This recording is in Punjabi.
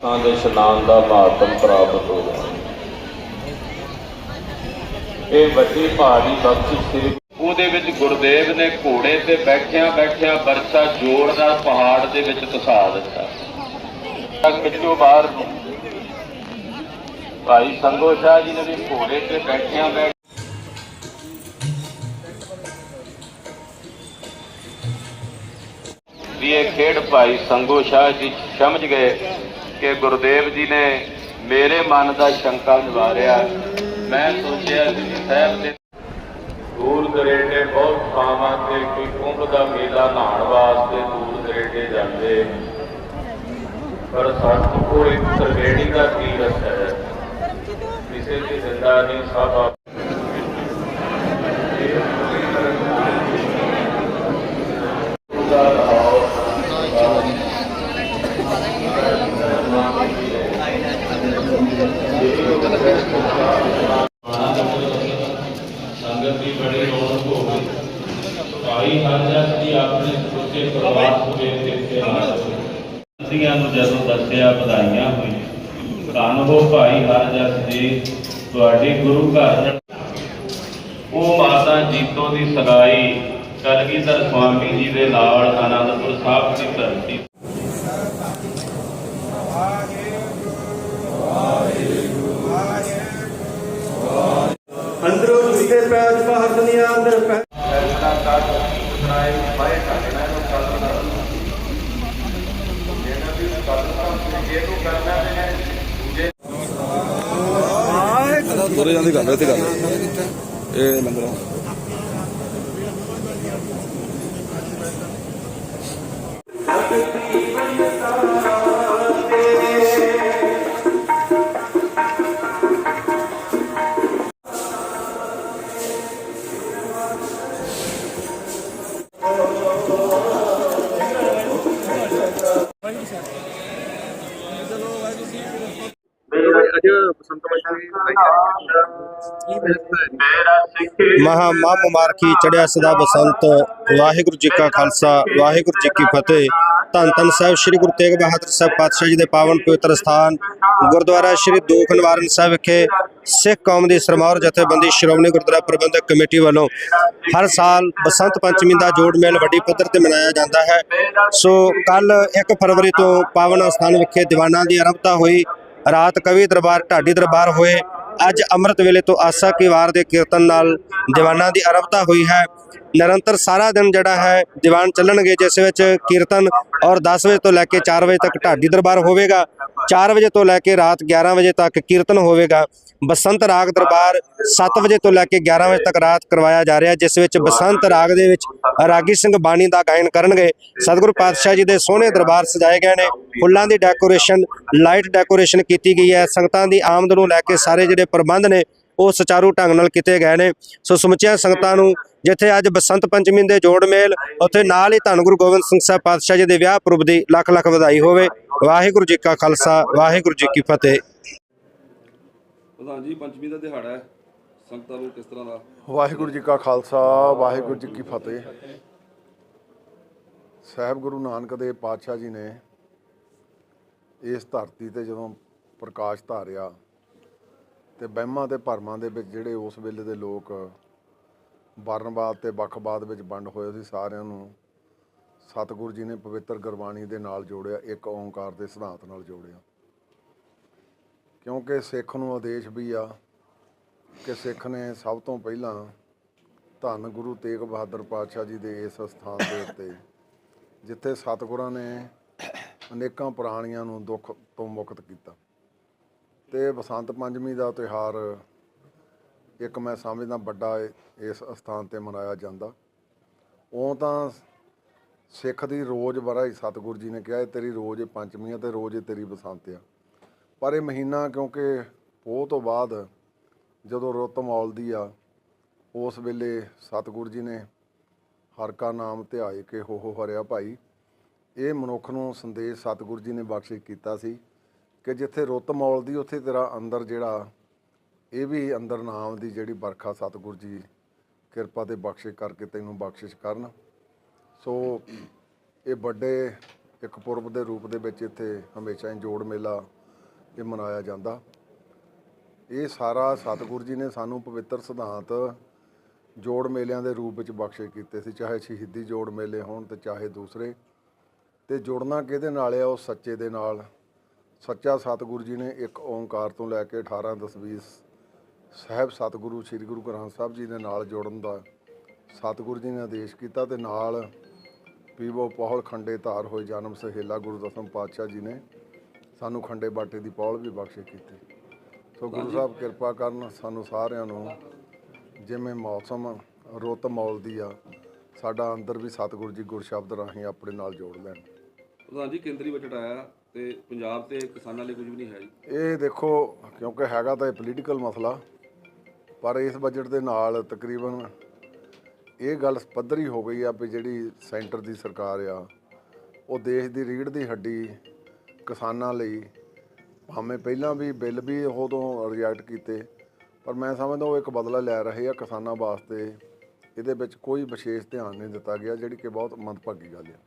ਤਾਂ ਦੇ ਇਸ਼ਨਾਨ ਦਾ ਮਹੱਤਵ ਪ੍ਰਾਪਤ ਹੋ ਗਿਆ। ਇਹ ਵੱਡੀ ਭਾਰੀ ਬਖਸ਼ਿਸ਼ ਸ੍ਰੀ ਉਹਦੇ ਵਿੱਚ ਗੁਰਦੇਵ ਨੇ ਘੋੜੇ ਤੇ ਬੈਠਿਆਂ ਬੈਠਿਆਂ ਬਰਛਾ ਜੋੜ ਦਾ ਪਹਾੜ ਦੇ ਵਿੱਚ ਧਸਾ ਦਿੱਤਾ। ਤੱਕ ਬਾਹਰ ਭਾਈ ਸੰਗੋ ਸ਼ਾਹ ਜੀ ਨੇ ਵੀ ਘੋੜੇ ਤੇ ਬੈਠਿਆ ਬੈਠ ਵੀ ਇਹ ਖੇਡ ਭਾਈ ਸੰਗੋ ਸ਼ਾਹ ਜੀ ਸਮਝ ਗਏ। ਕਿ ਗੁਰਦੇਵ ਜੀ ਨੇ ਮੇਰੇ ਮਨ ਦਾ ਸ਼ੰਕਾ ਨਿਵਾਰਿਆ। ਮੈਂ ਸੋਚਿਆ ਕਿ ਸਾਹਿਬ ਦੇ ਦੂਰ ਦਰੇਡੇ ਬਹੁਤ ਥਾਵਾਂ ਤੇ ਕੋਈ ਕੁੰਭ ਦਾ ਮੇਲਾ ਨਹਾਉਣ ਵਾਸਤੇ ਦੂਰ ਦਰੇਡੇ ਜਾਂਦੇ। ਪਰ ਸਾਡੇ ਕੋਲ ਇੱਕ ਤਰਵੇੜੀ ਦਾ ਤੀਰਥ ਹੈ? ਕਿਸੇ ਦੀ ਜ਼ਿੰਦਾ ਨਹੀਂ, ਸਭ ਆਪ ਦਾ ਰਹਾਓ ਸੰਗਤ ਦੀ ਬੜੀ ਰੌਣਕ ਹੋ ਗਈ ਭਾਈ ਹਰਜਸ ਜੀ, ਆਪਣੇ ਸੁੱਚੇ ਪਰਿਵਾਰ ਸਮੇਤ ਇੱਥੇ ਹਾਜ਼ਰ ਹੋਏ ਸੰਤਰੀਆਂ ਨੂੰ ਜਦੋਂ ਦੱਸਿਆ ਵਧਾਈਆਂ ਹੋਈਆਂ, ਧੰਨ ਹੋ ਭਾਈ ਹਰਜਸ ਜੀ, ਤੁਹਾਡੇ ਗੁਰੂ ਘਰ ਉਹ ਮਾਤਾ ਜੀਤੋ ਦੀ ਸਗਾਈ ਕਲਗੀਧਰ ਸਵਾਮੀ ਜੀ ਦੇ ਨਾਲ ਆਨੰਦਪੁਰ ਸਾਹਿਬ ਦੀ ਧਰਤੀ। ਅੰਦਰੋਂ ਜੁੱਤੇ ਪੈਜ ਬਾਹਰ ਦੁਨੀਆ ਅੰਦਰ ਪੈ ਫੈਸਲਾ ਕਰ ਸੁਣਾਏ ਪਾਏ ਕਰਨਾ ਨੂੰ ਕਰਨਾ ਇਹਨਾਂ ਦੀ ਕਦਰ ਤਾਂ ਜੇ ਨੂੰ ਕਰਨਾ ਹੈ ਦੂਜੇ ਦੋਰੇ ਜਾਂਦੀ ਗੱਲ ਇੱਥੇ ਗੱਲ ਇਹ ਲੰਗਰ ਅੱਜ ਮਹਾ ਮਾ ਮੁਬਾਰਕੀ ਚੜਿਆ ਸਦਾ ਬਸੰਤ। ਵਾਹਿਗੁਰੂ ਜੀ ਕਾ ਖਾਲਸਾ, ਵਾਹਿਗੁਰੂ ਜੀ ਕੀ ਫਤਿਹ। ਧੰਨ ਧੰਨ ਸਾਹਿਬ ਸ੍ਰੀ ਗੁਰੂ ਤੇਗ ਬਹਾਦਰ ਸਾਹਿਬ ਪਾਤਸ਼ਾਹ ਜੀ ਦੇ ਪਾਵਨ ਪਵਿੱਤਰ ਸਥਾਨ, ਗੁਰਦੁਆਰਾ ਸ੍ਰੀ ਦੂਖ ਨਿਵਾਰਨ ਸਾਹਿਬ ਵਿਖੇ ਸਿੱਖ ਕੌਮ ਦੀ ਸਰਮੌਰ ਜਥੇਬੰਦੀ ਸ਼੍ਰੋਮਣੀ ਗੁਰਦੁਆਰਾ ਪ੍ਰਬੰਧਕ ਕਮੇਟੀ ਵੱਲੋਂ ਹਰ ਸਾਲ ਬਸੰਤ ਪੰਚਮੀ ਦਾ ਜੋੜ ਮੇਲ ਵੱਡੀ ਪੱਧਰ ਤੇ ਮਨਾਇਆ ਜਾਂਦਾ ਹੈ। ਸੋ ਕੱਲ 1 ਫਰਵਰੀ ਤੋਂ ਪਾਵਨ ਸਥਾਨ ਵਿਖੇ ਦੀਵਾਨਾਂ ਦੀ ਆਰੰਭਤਾ ਹੋਈ। ਰਾਤ ਕਵੀ ਦਰਬਾਰ, ਢਾਡੀ ਦਰਬਾਰ ਹੋਏ। ਅੱਜ ਅੰਮ੍ਰਿਤ ਵੇਲੇ ਤੋਂ ਆਸਾ ਕੀ ਵਾਰ ਦੇ ਕੀਰਤਨ ਨਾਲ ਦੀਵਾਨਾਂ ਦੀ ਆਰੰਭਤਾ ਹੋਈ ਹੈ। ਨਿਰੰਤਰ ਸਾਰਾ ਦਿਨ ਜਿਹੜਾ ਹੈ, ਦੀਵਾਨ ਚੱਲਣਗੇ, ਜਿਸ ਵਿੱਚ ਕੀਰਤਨ ਔਰ 10 ਵਜੇ ਤੋਂ ਲੈ ਕੇ 4 ਵਜੇ ਤੱਕ ਢਾਡੀ ਦਰਬਾਰ ਹੋਵੇਗਾ। 4 ਵਜੇ ਤੋਂ ਲੈ ਕੇ ਰਾਤ 11 ਵਜੇ ਤੱਕ ਕੀਰਤਨ ਹੋਵੇਗਾ। ਬਸੰਤ ਰਾਗ ਦਰਬਾਰ 7 ਵਜੇ ਤੋਂ ਲੈ ਕੇ 11 ਵਜੇ ਤੱਕ ਰਾਤ ਕਰਵਾਇਆ ਜਾ ਰਿਹਾ, ਜਿਸ ਵਿੱਚ ਬਸੰਤ ਰਾਗ ਦੇ ਵਿੱਚ ਰਾਗੀ ਸਿੰਘ ਬਾਣੀ ਦਾ ਗਾਇਨ ਕਰਨਗੇ। ਸਤਿਗੁਰੂ ਪਾਤਸ਼ਾਹ ਜੀ ਦੇ ਸੋਹਣੇ ਦਰਬਾਰ ਸਜਾਏ ਗਏ ਨੇ। ਫੁੱਲਾਂ ਦੀ ਡੈਕੋਰੇਸ਼ਨ, ਲਾਈਟ ਡੈਕੋਰੇਸ਼ਨ ਕੀਤੀ ਗਈ ਹੈ। ਸੰਗਤਾਂ ਦੀ ਆਮਦ ਨੂੰ ਲੈ ਕੇ ਸਾਰੇ ਜਿਹੜੇ ਪ੍ਰਬੰਧ ਨੇ, ਉਹ ਸੁਚਾਰੂ ਢੰਗ ਨਾਲ ਕੀਤੇ ਗਏ ਨੇ। ਸੋ ਸਮੁੱਚੀਆਂ ਸੰਗਤਾਂ ਨੂੰ ਜਿੱਥੇ ਅੱਜ ਬਸੰਤ ਪੰਚਮੀ ਦੇ ਜੋੜ ਮੇਲ, ਉੱਥੇ ਨਾਲ ਹੀ ਧੰਨ ਗੁਰੂ ਗੋਬਿੰਦ ਸਿੰਘ ਸਾਹਿਬ ਪਾਤਸ਼ਾਹ ਜੀ ਦੇ ਵਿਆਹ ਪੁਰਬ ਦੀ ਲੱਖ ਲੱਖ ਵਧਾਈ ਹੋਵੇ। ਵਾਹਿਗੁਰੂ ਜੀ ਕਾ ਖਾਲਸਾ, ਵਾਹਿਗੁਰੂ ਜੀ ਕੀ ਫਤਿਹ। ਪ੍ਰਧਾਨ ਜੀ, ਪੰਚਮੀ ਦਾ ਦਿਹਾੜਾ ਹੈ। ਸੰਗਤਾਂ ਨੂੰ ਕਿਸ ਤਰ੍ਹਾਂ ਦਾ? ਵਾਹਿਗੁਰੂ ਜੀ ਕਾ ਖਾਲਸਾ, ਵਾਹਿਗੁਰੂ ਜੀ ਕੀ ਫਤਿਹ। ਸਾਹਿਬ ਗੁਰੂ ਨਾਨਕ ਦੇਵ ਪਾਤਸ਼ਾਹ ਜੀ ਨੇ ਇਸ ਧਰਤੀ ਤੇ ਜਦੋਂ ਪ੍ਰਕਾਸ਼ ਧਾਰਿਆ ਤੇ ਵਹਿਮਾਂ ਤੇ ਭਰਮਾਂ ਦੇ ਵਿੱਚ ਜਿਹੜੇ ਉਸ ਵੇਲੇ ਦੇ ਲੋਕ ਵਰਨਵਾਦ ਤੇ ਵੱਖਵਾਦ ਵਿੱਚ ਵੰਡ ਹੋਏ ਸੀ, ਸਾਰਿਆਂ ਨੂੰ ਸਤਿਗੁਰੂ ਜੀ ਨੇ ਪਵਿੱਤਰ ਗੁਰਬਾਣੀ ਦੇ ਨਾਲ ਜੋੜਿਆ, ਇੱਕ ਓੰਕਾਰ ਦੇ ਸਿਧਾਂਤ ਨਾਲ ਜੋੜਿਆ। ਕਿਉਂਕਿ ਸਿੱਖ ਨੂੰ ਆਦੇਸ਼ ਵੀ ਆ ਕਿ ਸਿੱਖ ਨੇ ਸਭ ਤੋਂ ਪਹਿਲਾਂ ਧੰਨ ਗੁਰੂ ਤੇਗ ਬਹਾਦਰ ਪਾਤਸ਼ਾਹ ਜੀ ਦੇ ਇਸ ਸਥਾਨ ਦੇ ਉੱਤੇ, ਜਿੱਥੇ ਸਤਿਗੁਰਾਂ ਨੇ ਅਨੇਕਾਂ ਪ੍ਰਾਣੀਆਂ ਨੂੰ ਦੁੱਖ ਤੋਂ ਮੁਕਤ ਕੀਤਾ। ਤੇ ਬਸੰਤ ਪੰਚਮੀ ਦਾ ਤਿਉਹਾਰ ਇੱਕ ਮੈਂ ਸਮਝਦਾ ਵੱਡਾ ਇਸ ਸਥਾਨ ਤੇ ਮਨਾਇਆ ਜਾਂਦਾ। ਉਹ ਤਾਂ ਸਿੱਖ ਦੀ ਰੋਜ਼ ਬਰਾ ਹੀ ਸਤਿਗੁਰੂ ਜੀ ਨੇ ਕਿਹਾ ਤੇਰੀ ਰੋਜ਼ ਪੰਚਮੀ ਆ ਤੇ ਰੋਜ਼ ਤੇਰੀ ਬਸੰਤ ਆ। ਪਰ ਇਹ ਮਹੀਨਾ ਕਿਉਂਕਿ ਪੋਹ ਤੋਂ ਬਾਅਦ ਜਦੋਂ ਰੁੱਤ ਮੌਲਦੀ ਆ, ਉਸ ਵੇਲੇ ਸਤਿਗੁਰੂ ਜੀ ਨੇ ਹਰ ਕਾ ਨਾਮ ਧਿਆਏ ਕੇ ਹੋ ਹੋ ਹਰਿਆ ਭਾਈ। ਇਹ ਮਨੁੱਖ ਨੂੰ ਸੰਦੇਸ਼ ਸਤਿਗੁਰੂ ਜੀ ਨੇ ਬਖਸ਼ਿਸ਼ ਕੀਤਾ ਸੀ ਕਿ ਜਿੱਥੇ ਰੁੱਤ ਮੌਲਦੀ ਉੱਥੇ ਤੇਰਾ ਅੰਦਰ ਜਿਹੜਾ, ਇਹ ਵੀ ਅੰਦਰ ਨਾਮ ਦੀ ਜਿਹੜੀ ਵਰਖਾ ਸਤਿਗੁਰੂ ਜੀ ਕਿਰਪਾ ਤੇ ਬਖਸ਼ਿਸ਼ ਕਰਕੇ ਤੈਨੂੰ ਬਖਸ਼ਿਸ਼ ਕਰਨ। ਸੋ ਇਹ ਵੱਡੇ ਇੱਕ ਪੁਰਬ ਦੇ ਰੂਪ ਦੇ ਵਿੱਚ ਇੱਥੇ ਹਮੇਸ਼ਾ ਹੀ ਜੋੜ ਮੇਲਾ ਇਹ ਮਨਾਇਆ ਜਾਂਦਾ। ਇਹ ਸਾਰਾ ਸਤਿਗੁਰੂ ਜੀ ਨੇ ਸਾਨੂੰ ਪਵਿੱਤਰ ਸਿਧਾਂਤ ਜੋੜ ਮੇਲਿਆਂ ਦੇ ਰੂਪ ਵਿੱਚ ਬਖਸ਼ੇ ਕੀਤੇ ਸੀ। ਚਾਹੇ ਸ਼ਹੀਦੀ ਜੋੜ ਮੇਲੇ ਹੋਣ ਤੇ ਚਾਹੇ ਦੂਸਰੇ। ਤੇ ਜੁੜਨਾ ਕਿਹਦੇ ਨਾਲ ਆ? ਉਹ ਸੱਚੇ ਦੇ ਨਾਲ। ਸੱਚਾ ਸਤਿਗੁਰੂ ਜੀ ਨੇ ਇੱਕ ਓੰਕਾਰ ਤੋਂ ਲੈ ਕੇ 18 ਦਸਵੀਂ ਸਾਹਿਬ ਸਤਿਗੁਰੂ ਸ੍ਰੀ ਗੁਰੂ ਗ੍ਰੰਥ ਸਾਹਿਬ ਜੀ ਦੇ ਨਾਲ ਜੋੜਨ ਦਾ ਸਤਿਗੁਰੂ ਜੀ ਨੇ ਆਦੇਸ਼ ਕੀਤਾ ਤੇ ਨਾਲ ਪੀਵੋ ਪੌਲ ਖੰਡੇ ਧਾਰ ਹੋਏ ਜਨਮ ਸਹੇਲਾ ਗੁਰੂ ਦਸਮ ਪਾਤਸ਼ਾਹ ਜੀ ਨੇ ਸਾਨੂੰ ਖੰਡੇ ਬਾਟੇ ਦੀ ਪੌਲ ਵੀ ਬਖਸ਼ੇ ਕੀਤੀ। ਸੋ ਗੁਰੂ ਸਾਹਿਬ ਕਿਰਪਾ ਕਰਨ ਸਾਨੂੰ ਸਾਰਿਆਂ ਨੂੰ ਜਿਵੇਂ ਮੌਸਮ ਰੁੱਤ ਮੌਲਦੀ ਆ ਸਾਡਾ ਅੰਦਰ ਵੀ ਸਤਿਗੁਰੂ ਜੀ ਗੁਰ ਸ਼ਬਦ ਰਾਹੀਂ ਆਪਣੇ ਨਾਲ ਜੋੜ ਲੈਣ। ਪ੍ਰਧਾਨ ਜੀ ਕੇਂਦਰੀ ਬਜਟ ਆਇਆ ਤੇ ਪੰਜਾਬ ਤੇ ਕਿਸਾਨਾਂ ਲਈ ਕੁਝ ਵੀ ਨਹੀਂ ਹੈ ਜੀ। ਇਹ ਦੇਖੋ ਕਿਉਂਕਿ ਹੈਗਾ ਤਾਂ ਇਹ ਪੋਲੀਟੀਕਲ ਮਸਲਾ ਪਰ ਇਸ ਬਜਟ ਦੇ ਨਾਲ ਤਕਰੀਬਨ ਇਹ ਗੱਲ ਪੱਧਰੀ ਹੋ ਗਈ ਆ ਵੀ ਜਿਹੜੀ ਸੈਂਟਰ ਦੀ ਸਰਕਾਰ ਆ ਉਹ ਦੇਸ਼ ਦੀ ਰੀੜ ਦੀ ਹੱਡੀ ਕਿਸਾਨਾਂ ਲਈ ਭਾਵੇਂ ਪਹਿਲਾਂ ਵੀ ਬਿੱਲ ਵੀ ਉਦੋਂ ਰਿਜੈਕਟ ਕੀਤੇ, ਪਰ ਮੈਂ ਸਮਝਦਾ ਉਹ ਇੱਕ ਬਦਲਾ ਲੈ ਰਹੇ ਆ ਕਿਸਾਨਾਂ ਵਾਸਤੇ। ਇਹਦੇ ਵਿੱਚ ਕੋਈ ਵਿਸ਼ੇਸ਼ ਧਿਆਨ ਨਹੀਂ ਦਿੱਤਾ ਗਿਆ, ਜਿਹੜੀ ਕਿ ਬਹੁਤ ਮੰਦਭਾਗੀ ਗੱਲ ਹੈ